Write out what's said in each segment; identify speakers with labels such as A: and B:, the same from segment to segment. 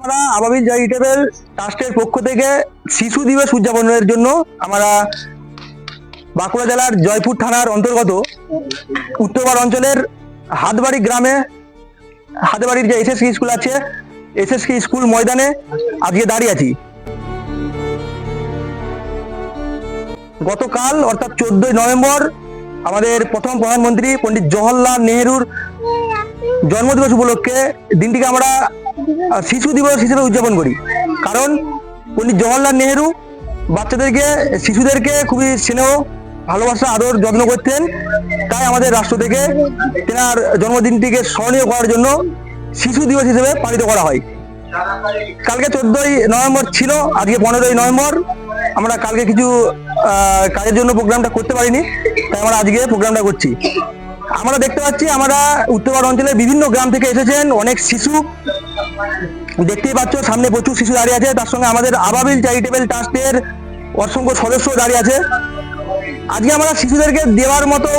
A: আমরা আবাবিল চ্যারিটেবল ট্রাস্টের পক্ষ থেকে শিশু দিবস উদযাপনের জন্য আমরা বাঁকুড়া জেলার জয়পুর থানার অন্তর্গত উত্তরপাড় অঞ্চলের হাতবাড়ি গ্রামে, হাতবাড়ির যে এসএসকে স্কুল আছে এসএসকে স্কুল ময়দানে আজকে দাঁড়িয়ে আছি। গতকাল অর্থাৎ চোদ্দই নভেম্বর আমাদের প্রথম প্রধানমন্ত্রী পণ্ডিত জওহরলাল নেহরুর জন্মদিবস উপলক্ষে দিনটিকে আমরা শিশু দিবস হিসেবে উদযাপন করি। কারণ পণ্ডিত জওহরলাল নেহেরু বাচ্চাদেরকে, শিশুদেরকে খুবই স্নেহ, ভালোবাসা, আদর, যত্ন করতেন। তাই আমাদের রাষ্ট্র থেকে তেনার জন্মদিনটিকে স্মরণীয় করার জন্য শিশু দিবস হিসেবে পালিত করা হয়। কালকে চোদ্দই নভেম্বর ছিল, আজকে পনেরোই নভেম্বর। আমরা কালকে কিছু কাজের জন্য প্রোগ্রামটা করতে পারিনি, তাই আমরা আজকে প্রোগ্রামটা করছি। আমরা দেখতে পাচ্ছি, আমরা উত্তর অঞ্চলের বিভিন্ন গ্রাম থেকে এসেছেন, অনেক শিশু দেখতেই পাচ্ছ, সামনে প্রচুর শিশু দাঁড়িয়ে আছে। তার সঙ্গে আমাদের আবাবিল চ্যারিটেবল ট্রাস্টের অসংখ্য সদস্য দাঁড়িয়ে আছে। আজকে আমরা শিশুদেরকে দেওয়ার মতো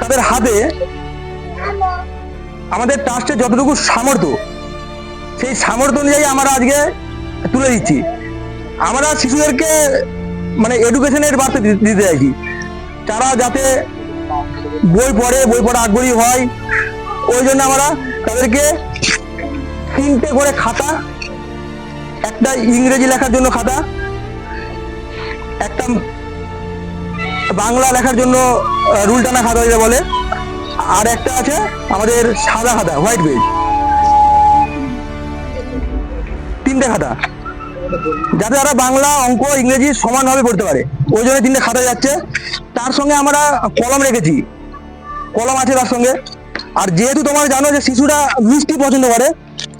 A: তাদের হাতে আমাদের ট্রাস্টের যতটুকু সামর্থ্য, সেই সামর্থ্য অনুযায়ী আমরা আজকে তুলে দিচ্ছি। আমরা শিশুদেরকে মানে এডুকেশনের বার্তা দিতে চাইছি। তারা যাতে বই পড়ে, বই পড়া আগ্রহী হয়। ওই জন্য আমরা তাদেরকে তিনটে করে খাতা, একটা ইংরেজি লেখার জন্য খাতা, একটা বাংলা লেখার জন্য রুল টানা খাতা যেটা বলে, আর একটা আছে আমাদের সাদা খাতা, হোয়াইট পেজ। তিনটে খাতা। যাতে তারা বাংলা, অঙ্ক, ইংরেজি সমানভাবে পড়তে পারে। ওই জন্য তিনটে খাতা যাচ্ছে। তার সঙ্গে আমরা কলম রেখেছি। কলম আছে তার সঙ্গে। আর যেহেতু তোমার জানো যে শিশুরা মিষ্টি পছন্দ করে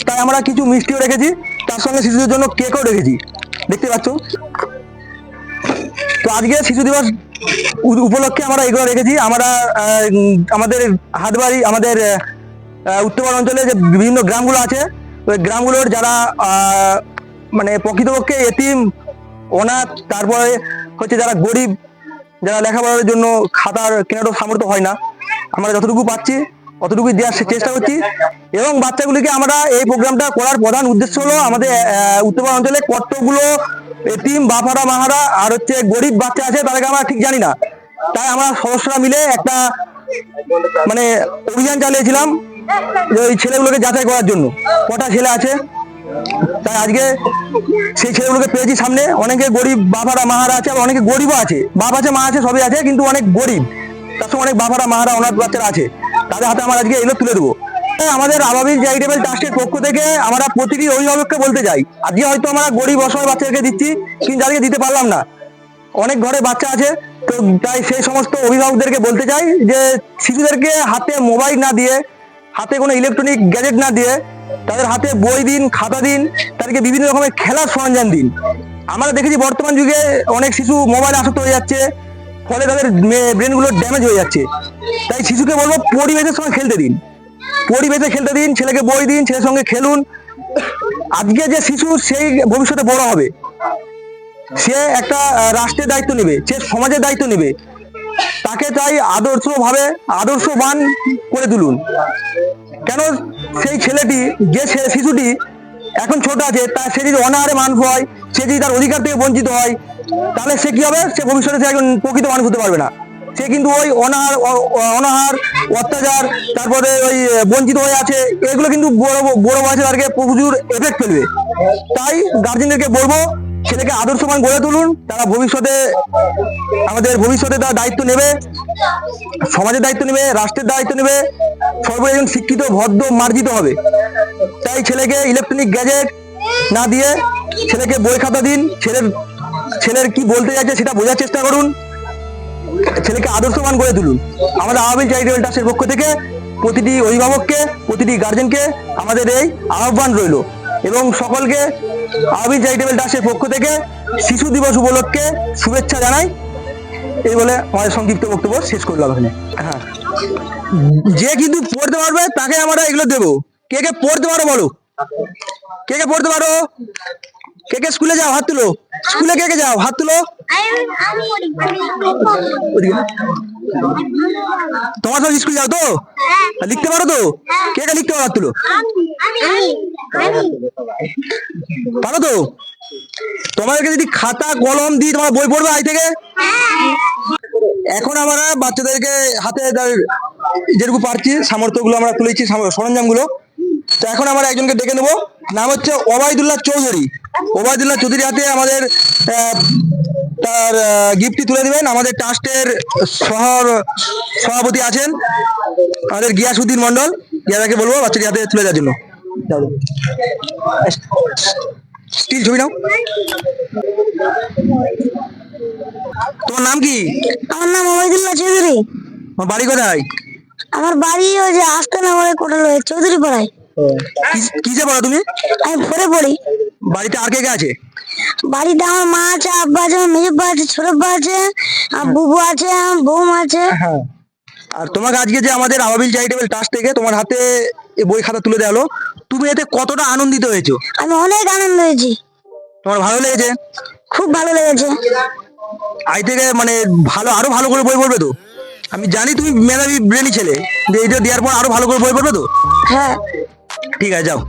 A: তাই আমরা কিছু মিষ্টিও রেখেছি, তার সঙ্গে শিশুদের জন্য কেকও রেখেছি। দেখতে পাচ্ছ? তো আজকে শিশু দিবস উপলক্ষে আমরা এগুলো রেখেছি। আমরা আমাদের হাটবাড়ি আমাদের উত্তর অঞ্চলে যে বিভিন্ন গ্রামগুলো আছে, ওই গ্রামগুলোর যারা মানে প্রকৃতপক্ষে এতিম, অনাথ, তারপরে হচ্ছে যারা গরিব, যারা লেখাপড়ার জন্য খাতার কেনারও সামর্থ্য হয় না, আমরা যতটুকু পাচ্ছি অতটুকু দেওয়ার চেষ্টা করছি। এবং বাচ্চাগুলিকে আমরা এই প্রোগ্রামটা করার প্রধান উদ্দেশ্য হলো আমাদের উত্তরপাড়া অঞ্চলে কতগুলো এতিম বাপারা মাহারা আর হচ্ছে গরিব বাচ্চা আছে তাদেরকে আমরা ঠিক জানি না। তাই আমরা সদস্যরা মিলে একটা মানে অভিযান চালিয়েছিলাম ওই ছেলেগুলোকে যাচাই করার জন্য। কটা ছেলে আছে? তাই আজকে সেই ছেলেগুলোকে পেয়েছি সামনে। অনেকে গরিব বাবারা মাহারা আছে, আবার অনেকে গরিবও আছে। বাপ আছে, মা আছে, সবই আছে, কিন্তু অনেক গরিব। তার সঙ্গে অনেক বাবারা মাহারা, অনাথ বাচ্চারা আছে। তাদের হাতে আমরা আজকে এগুলো তুলে দেবো। হ্যাঁ, আমাদের আবাবিল চ্যারিটেবল ট্রাস্টের পক্ষ থেকে আমরা প্রতিটি অভিভাবককে বলতে চাই আজকে হয়তো আমরা গরিব অসহায় বাচ্চাকে দিচ্ছি কিন্তু আজকে দিতে পারলাম না। অনেক ঘরে বাচ্চা আছে তো তাই সেই সমস্ত অভিভাবকদেরকে বলতে চাই যে শিশুদেরকে হাতে মোবাইল না দিয়ে হাতে কোনো ইলেকট্রনিক গ্যাজেট না দিয়ে তাদের হাতে বই দিন খাতা দিন তাদেরকে বিভিন্ন রকমের খেলার সরঞ্জাম দিন। আমরা দেখেছি বর্তমান যুগে অনেক শিশু মোবাইল আসক্ত হয়ে যাচ্ছে ফলে তাদের ব্রেনগুলো ড্যামেজ হয়ে যাচ্ছে। তাই শিশুকে বলব পরিবেশের সঙ্গে খেলতে দিন। পরিবেশে খেলতে দিন, ছেলেকে বই দিন, ছেলের সঙ্গে খেলুন। আজকে যে শিশু সেই ভবিষ্যতে বড় হবে। সে একটা রাষ্ট্রের দায়িত্ব নেবে, সে সমাজের দায়িত্ব নেবে। তাকে চাই আদর্শভাবে, আদর্শবান করে তুলুন। কেন সেই ছেলেটি, যে শিশুটি এখন ছোট আছে, তার সে যদি অনাহারে মানুষ হয়, সে যদি তার অধিকার থেকে বঞ্চিত হয়, তাহলে সে কি হবে? সে ভবিষ্যতে সে একজন প্রকৃত মানুষ হতে পারবে না। সে কিন্তু ওই অনাহার অনাহার, অত্যাচার, তারপরে ওই বঞ্চিত হয়ে আছে, এগুলো কিন্তু বড় বড় বয়সে তাদেরকে প্রচুর এফেক্ট ফেলবে। তাই গার্জেনদেরকে বলব, ছেলেকে আদর্শবান গড়ে তুলুন, তারা ভবিষ্যতে আমাদের ভবিষ্যতে তারা দায়িত্ব নেবে, সমাজের দায়িত্ব নেবে, রাষ্ট্রের দায়িত্ব নেবে সর্বোপরি একজন শিক্ষিত, ভদ্র, মার্জিত হবে। তাই ছেলেকে ইলেকট্রনিক গ্যাজেট না দিয়ে ছেলেকে বই খাতা দিন, ছেলের ছেলের কি বলতে যাচ্ছে সেটা বোঝার চেষ্টা করুন। ছেলেকে আদর্শবান করে তুলুন। আমাদের আহ্বান চ্যারিটেবল ট্রাস্টের পক্ষ থেকে প্রতিটি অভিভাবককে, প্রতিটি গার্জেনকে আমাদের এই আহ্বান রইল। এবং সকলকে আহ্বান চ্যারিটেবল ট্রাস্টের পক্ষ থেকে শিশু দিবস উপলক্ষে শুভেচ্ছা জানাই। এই বলে আমাদের সংক্ষিপ্ত বক্তব্য শেষ করলাম এখানে। হ্যাঁ। যে কিন্তু পড়তে পারবে, তাকে আমরা এগুলো দেবো। কে কে পড়তে পারো বলো? কে কে পড়তে পারো? কে কে স্কুলে যাও, হাত তুলো। স্কুলে কে কে যাও, হাত তুলো। তোমার সব স্কুল যাও তো? লিখতে পারো তো? কে কে লিখতে পারো, হাত তুলো। পারো তো? তোমাদেরকে যদি খাতা, কলম দিই তোমার বই পড়বে আজ থেকে? এখন আমরা বাচ্চাদেরকে হাতে যেটুকু পারছি, সামর্থ্যগুলো আমরা তুলেছি সরঞ্জামগুলো তো এখন আমরা একজনকে ডেকে নেব। নাম হচ্ছে ওবায়দুল্লাহ চৌধুরী। ওবায়দুল্লাহ চৌধুরী হাতে আমাদের তার গিফটটি তুলে দিবেন। আমাদের ট্রাস্টের শহর সভাপতি আছেন আমাদের গিয়াসুদ্দিন মন্ডল গিয়াদাকে বলব বাচ্চাটি হাতে তুলে দেওয়ার জন্য। স্টিল ছবি নাও। তোমার নাম কি?
B: আমার নাম ওবায়দুল্লাহ চৌধুরী।
A: তোমার বাড়ি কোথায়?
B: আমার বাড়ি ওই যে আস্তানা বলে কোটাল চৌধুরী পাড়ায়
A: কিসে পড়ো তুমি?
B: আমি পড়ি
A: বাড়িতে আর কে কে আছে?
B: বাড়িতে আমার মা আছে আব্বা আছে মেজব্বা আছে ছোটব্বা আছে বুবু আছে বৌমা আছে।
A: হ্যাঁ। আর তোমাকে আজকে যে আমাদের আবাবিল চ্যারিটেবল ট্রাস্ট থেকে তোমার হাতে বই খাতা তুলে দেওয়া হলো তুমি এতে কতটা আনন্দিত হয়েছো?
B: আমি অনেক আনন্দ হয়েছি।
A: তোমার ভালো লেগেছে?
B: খুব ভালো লেগেছে।
A: আজ থেকে মানে ভালো আরও ভালো করে বই পড়বে তো? আমি জানি তুমি মেধাবী ব্রেনি ছেলে। যে এইটা দেওয়ার পর আরও ভালো করে বই পড়বে তো?
B: হ্যাঁ।
A: ঠিক আছে যাও